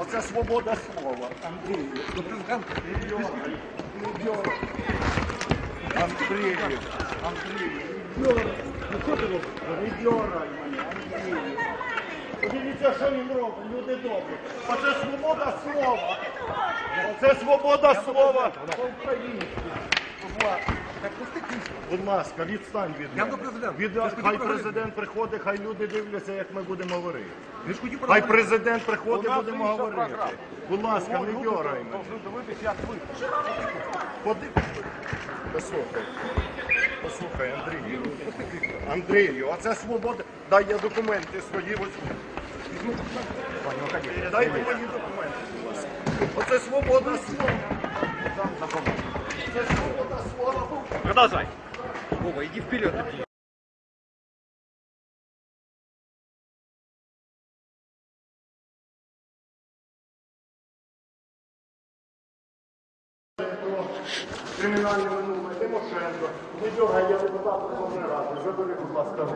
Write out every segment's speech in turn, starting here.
оце свобода слова. Дьоргай. Андрію, Андрію, Андрію. Подивіться, що він робить, люди добрі. Оце свобода слова. Оце свобода слова по-українськи. Будь ласка. Так пусти книжку. Будь ласка, відстань від Я мене. до президента. Від, Я ж хотів хай поговорити. президент приходить, хай люди дивляться, як ми будемо говорити. Ви ж хотів Хай поговорити. президент У приходить, нас будемо інша говорити. програма. Будь ласка, не Люди дьорай мене. повинні дивитися, як ви. Поди... Послухай. Послухай, Андрію. Андрію, а це свобода. Дай я документи свої возьму. Дайте мені документи, будь ласка. Оце свобода слова. Це свобода слова. Продовжай. Вова, иди вперед. кримінальне минуле Тимошенко. Дьоргай, я депутат Верховної Ради. Забери, будь ласка.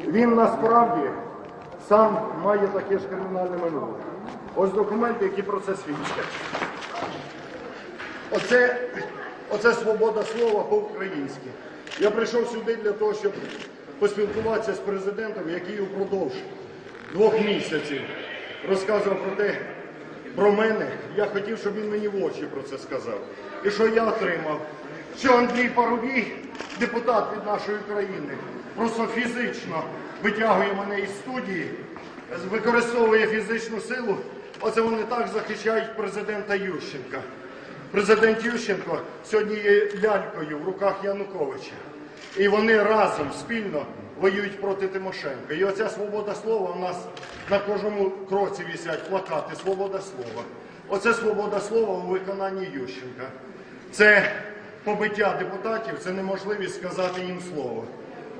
Він насправді сам має таке ж кримінальне минуле. Ось документи, які про це свідчать. Оце, оце свобода слова по-українськи. Я прийшов сюди для того, щоб поспілкуватися з президентом, який упродовж двох місяців розказував про те, про мене. Я хотів, щоб він мені в очі про це сказав. І що я отримав? Що Андрій Парубій, депутат від нашої країни, просто фізично витягує мене із студії, використовує фізичну силу. Оце вони так захищають президента Ющенка. Президент Ющенко сьогодні є лялькою в руках Януковича. І вони разом спільно воюють проти Тимошенка. І оця свобода слова у нас на кожному кроці висять плакати Свобода слова. Оце свобода слова у виконанні Ющенка. Це побиття депутатів, це неможливість сказати їм слово.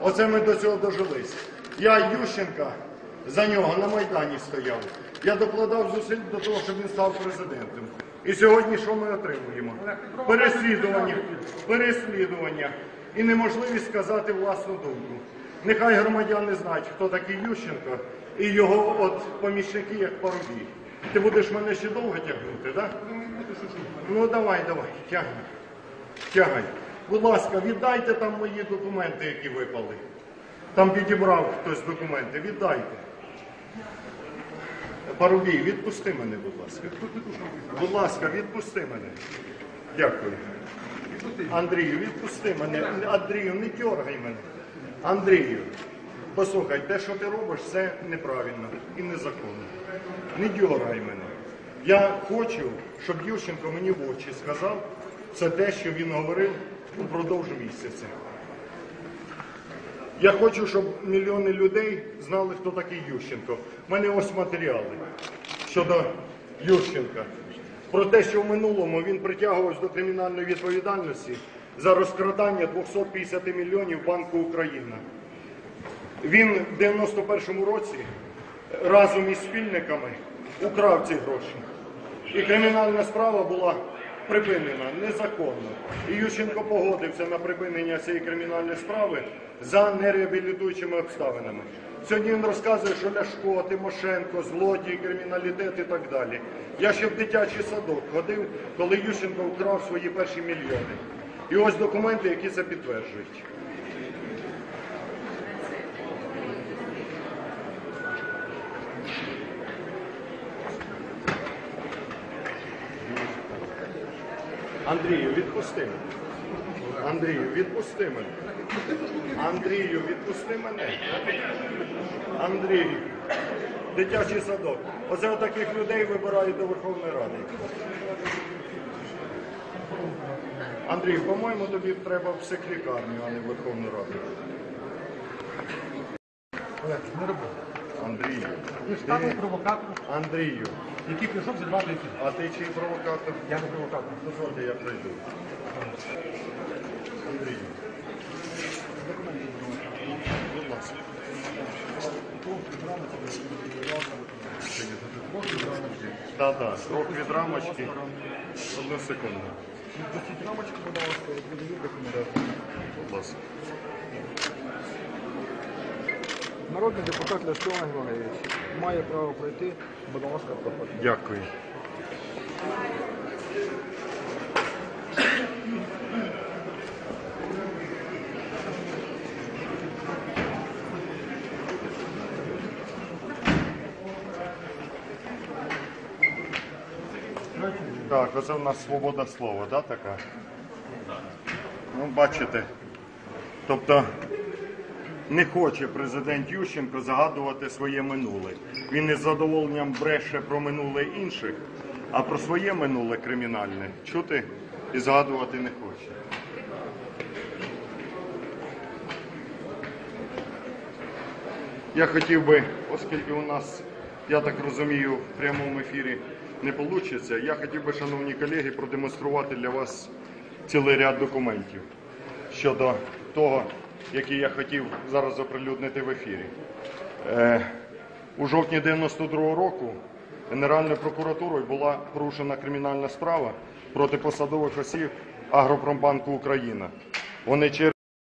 Оце ми до цього дожились. Я Ющенка за нього на Майдані стояв. Я докладав зусиль до того, щоб він став президентом. І сьогодні що ми отримуємо? Переслідування, переслідування і неможливість сказати власну думку. Нехай громадяни знають, хто такий Ющенко і його от помічники, як Парубій. Ти будеш мене ще довго тягнути, так? Ну давай, давай, тягни. Тягай. Будь ласка, віддайте там мої документи, які випали. Там підібрав хтось документи. Віддайте. Парубій, відпусти мене, будь ласка. Будь ласка, відпусти мене. Дякую. Андрію, відпусти мене. Андрію, не дергай мене. Андрію, послухай, те, що ти робиш, це неправильно і незаконно. Не дергай мене. Я хочу, щоб Ющенко мені в очі сказав все те, що він говорив упродовж місяця. Я хочу, щоб мільйони людей знали, хто такий Ющенко. У мене ось матеріали щодо Ющенка. Про те, що в минулому він притягувався до кримінальної відповідальності за розкрадання 250 мільйонів Банку Україна. Він в 91-му році разом із спільниками украв ці гроші. І кримінальна справа була припинена незаконно. І Ющенко погодився на припинення цієї кримінальної справи за нереабілітуючими обставинами. Сьогодні він розказує, що Ляшко, Тимошенко, злодії, криміналітет і так далі. Я ще в дитячий садок ходив, коли Ющенко вкрав свої перші мільйони. І ось документи, які це підтверджують. Андрію, відпусти мене. Андрію, відпусти мене. Андрію, відпусти мене. Андрію, дитячий садок. Оце таких людей вибирають до Верховної Ради. Андрій, по-моєму, тобі треба в психлікарню, а не Верховну Раду. Не роби. Андрію. Ж провокатор, Андрію, який прийшов зірвати ефір. а ти чий провокатор? Я не провокатор. Дозвольте, я пройду. Андрію. Будь ласка. Так, так, крок від рамочки. Одну секунду. Рамочку, будь ласка. Будь ласка. Народний депутат Ляшко Григорійович має право пройти, будь ласка, проходьте. Дякую. Так, оце в нас свобода слова, да, така? Ну, бачите. Тобто не хоче президент Ющенко загадувати своє минуле. Він із задоволенням бреше про минуле інших, а про своє минуле кримінальне чути і згадувати не хоче. Я хотів би, оскільки у нас, я так розумію, в прямому ефірі не вийде, я хотів би, шановні колеги, продемонструвати для вас цілий ряд документів щодо того, які я хотів зараз оприлюднити в ефірі. Е, у жовтні 92-го року Генеральною прокуратурою була порушена кримінальна справа проти посадових осіб Агропромбанку Україна. Вони через